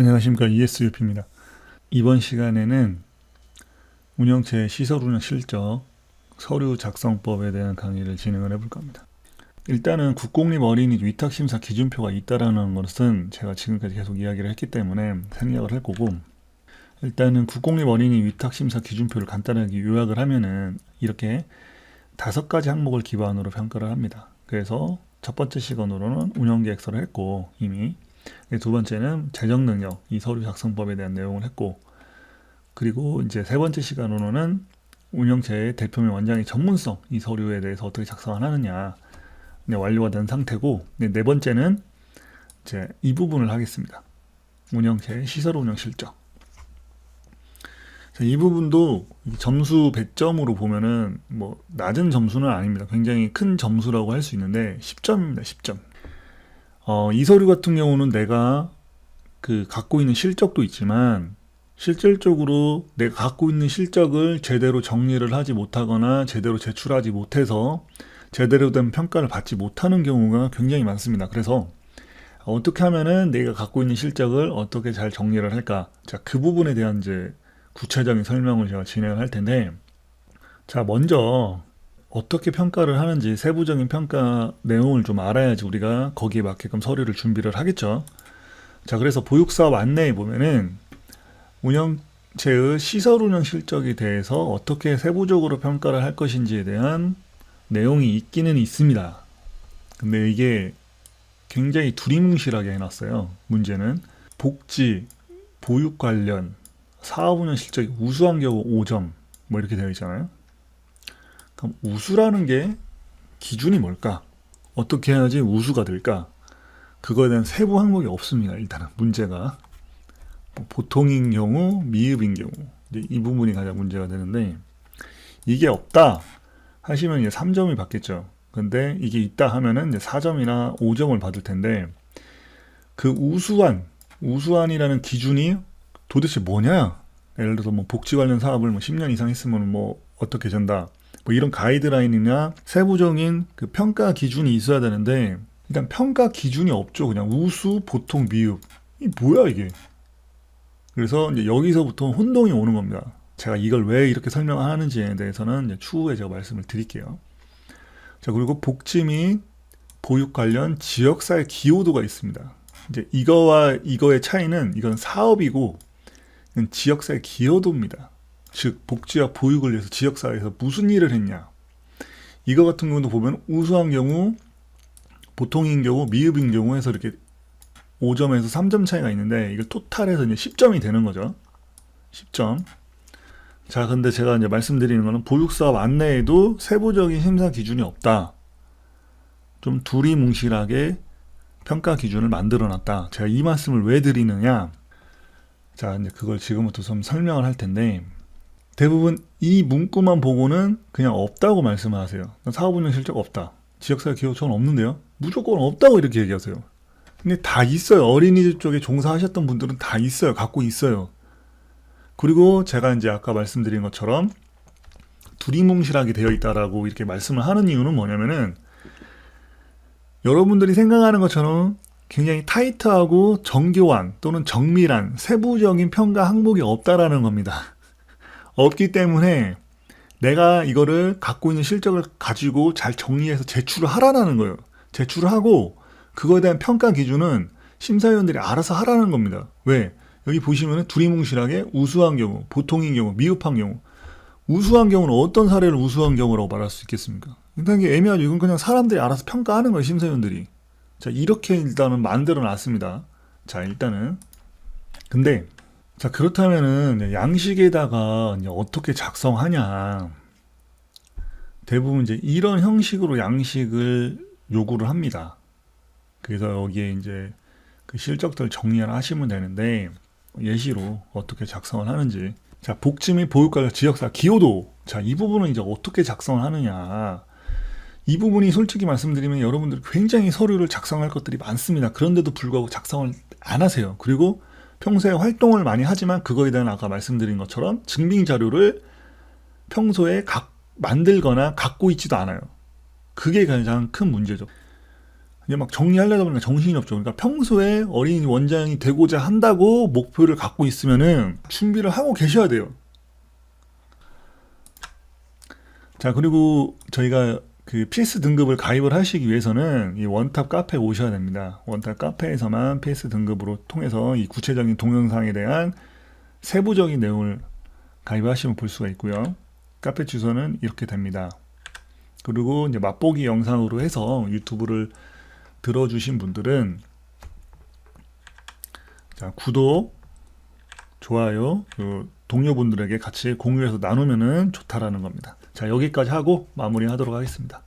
안녕하십니까 ESUP입니다. 이번 시간에는 운영체 시설 운영 실적 서류 작성법에 대한 강의를 진행을 해볼 겁니다. 일단은 국공립 어린이 위탁 심사 기준표가 있다라는 것은 제가 지금까지 계속 이야기를 했기 때문에 생략을 할 거고 일단은 국공립 어린이 위탁 심사 기준표를 간단하게 요약을 하면은 이렇게 다섯 가지 항목을 기반으로 평가를 합니다. 그래서 첫 번째 시간으로는 운영 계획서를 했고 이미 두 번째는 재정 능력 이 서류 작성법에 대한 내용을 했고 그리고 이제 세 번째 시간으로는 운영체의 대표명 원장의 전문성 이 서류에 대해서 어떻게 작성을 하느냐 네, 완료가 된 상태고 네, 네 번째는 이제 이 부분을 하겠습니다. 운영체의 시설 운영 실적 자, 이 부분도 점수 100점으로 보면은 뭐 낮은 점수는 아닙니다. 굉장히 큰 점수라고 할 수 있는데 10점입니다. 10점. 어, 이 서류 같은 경우는 내가 그 갖고 있는 실적도 있지만 실질적으로 내가 갖고 있는 실적을 제대로 정리를 하지 못하거나 제대로 제출하지 못해서 제대로 된 평가를 받지 못하는 경우가 굉장히 많습니다. 그래서 어떻게 하면은 내가 갖고 있는 실적을 어떻게 잘 정리를 할까? 자, 그 부분에 대한 이제 구체적인 설명을 제가 진행을 할 텐데, 자, 먼저 어떻게 평가를 하는지 세부적인 평가 내용을 좀 알아야지 우리가 거기에 맞게끔 서류를 준비를 하겠죠. 자, 그래서 보육사업 안내에 보면은 운영체의 시설 운영 실적에 대해서 어떻게 세부적으로 평가를 할 것인지에 대한 내용이 있기는 있습니다. 근데 이게 굉장히 두리뭉실하게 해놨어요. 문제는 복지, 보육 관련, 사업 운영 실적이 우수한 경우 5점 뭐 이렇게 되어 있잖아요. 그럼 우수라는 게 기준이 뭘까? 어떻게 해야지 우수가 될까? 그거에 대한 세부 항목이 없습니다. 일단은 문제가 뭐 보통인 경우, 미흡인 경우 이 부분이 가장 문제가 되는데 이게 없다 하시면 이제 3점이 받겠죠. 근데 이게 있다 하면은 이제 4점이나 5점을 받을 텐데 그 우수한 우수한이라는 기준이 도대체 뭐냐? 예를 들어서 뭐 복지 관련 사업을 뭐 10년 이상 했으면 뭐 어떻게 된다. 뭐 이런 가이드라인이나 세부적인 그 평가 기준이 있어야 되는데 일단 평가 기준이 없죠. 그냥 우수, 보통, 미흡. 이 뭐야 이게? 그래서 이제 여기서부터 혼동이 오는 겁니다. 제가 이걸 왜 이렇게 설명하는지에 대해서는 추후에 제가 말씀을 드릴게요. 자, 그리고 복지 및 보육 관련 지역사회 기여도가 있습니다. 이제 이거와 이거의 차이는 이건 사업이고 지역사회 기여도입니다. 즉 복지와 보육을 위해서 지역사회에서 무슨 일을 했냐. 이거 같은 경우도 보면 우수한 경우, 보통인 경우, 미흡인 경우에서 이렇게 5점에서 3점 차이가 있는데 이걸 토탈해서 이제 10점이 되는 거죠. 10점. 자, 근데 제가 이제 말씀드리는 거는 보육사업 안내에도 세부적인 심사 기준이 없다. 좀 두리뭉실하게 평가 기준을 만들어 놨다. 제가 이 말씀을 왜 드리느냐? 자, 이제 그걸 지금부터 좀 설명을 할 텐데, 대부분 이 문구만 보고는 그냥 없다고 말씀하세요. 사업운영 실적 없다. 지역사회 기업 저는 없는데요. 무조건 없다고 이렇게 얘기하세요. 근데 다 있어요. 어린이집 쪽에 종사하셨던 분들은 다 있어요. 갖고 있어요. 그리고 제가 이제 아까 말씀드린 것처럼 두리뭉실하게 되어 있다라고 이렇게 말씀을 하는 이유는 뭐냐면은 여러분들이 생각하는 것처럼 굉장히 타이트하고 정교한 또는 정밀한 세부적인 평가 항목이 없다라는 겁니다. 없기 때문에 내가 이거를 갖고 있는 실적을 가지고 잘 정리해서 제출을 하라는 거예요. 제출을 하고 그거에 대한 평가 기준은 심사위원들이 알아서 하라는 겁니다. 왜? 여기 보시면 두리뭉실하게 우수한 경우, 보통인 경우, 미흡한 경우. 우수한 경우는 어떤 사례를 우수한 경우라고 말할 수 있겠습니까? 일단 이게 애매하죠. 이건 그냥 사람들이 알아서 평가하는 거예요, 심사위원들이. 자, 이렇게 일단은 만들어 놨습니다. 자, 일단은. 근데, 자, 그렇다면은 양식에다가 어떻게 작성하냐. 대부분 이제 이런 형식으로 양식을 요구를 합니다. 그래서 여기에 이제 그 실적들 정리를 하시면 되는데 예시로 어떻게 작성을 하는지. 자 복지 및 보육관련 지역사 기여도. 자 이 부분은 이제 어떻게 작성을 하느냐. 이 부분이 솔직히 말씀드리면 여러분들 굉장히 서류를 작성할 것들이 많습니다. 그런데도 불구하고 작성을 안 하세요. 그리고 평소에 활동을 많이 하지만 그거에 대한 아까 말씀드린 것처럼 증빙 자료를 평소에 각, 만들거나 갖고 있지도 않아요 그게 가장 큰 문제죠 이제 막 정리하려다 보니까 정신이 없죠. 그러니까 평소에 어린이 원장이 되고자 한다고 목표를 갖고 있으면은 준비를 하고 계셔야 돼요. 자, 그리고 저희가 그 PS 등급을 가입을 하시기 위해서는 이 원탑 카페에 오셔야 됩니다. 원탑 카페에서만 PS 등급으로 통해서 이 구체적인 동영상에 대한 세부적인 내용을 가입하시면 볼 수가 있고요. 카페 주소는 이렇게 됩니다. 그리고 이제 맛보기 영상으로 해서 유튜브를 들어주신 분들은 자, 구독, 좋아요, 그 동료분들에게 같이 공유해서 나누면은 좋다라는 겁니다. 자, 여기까지 하고 마무리하도록 하겠습니다.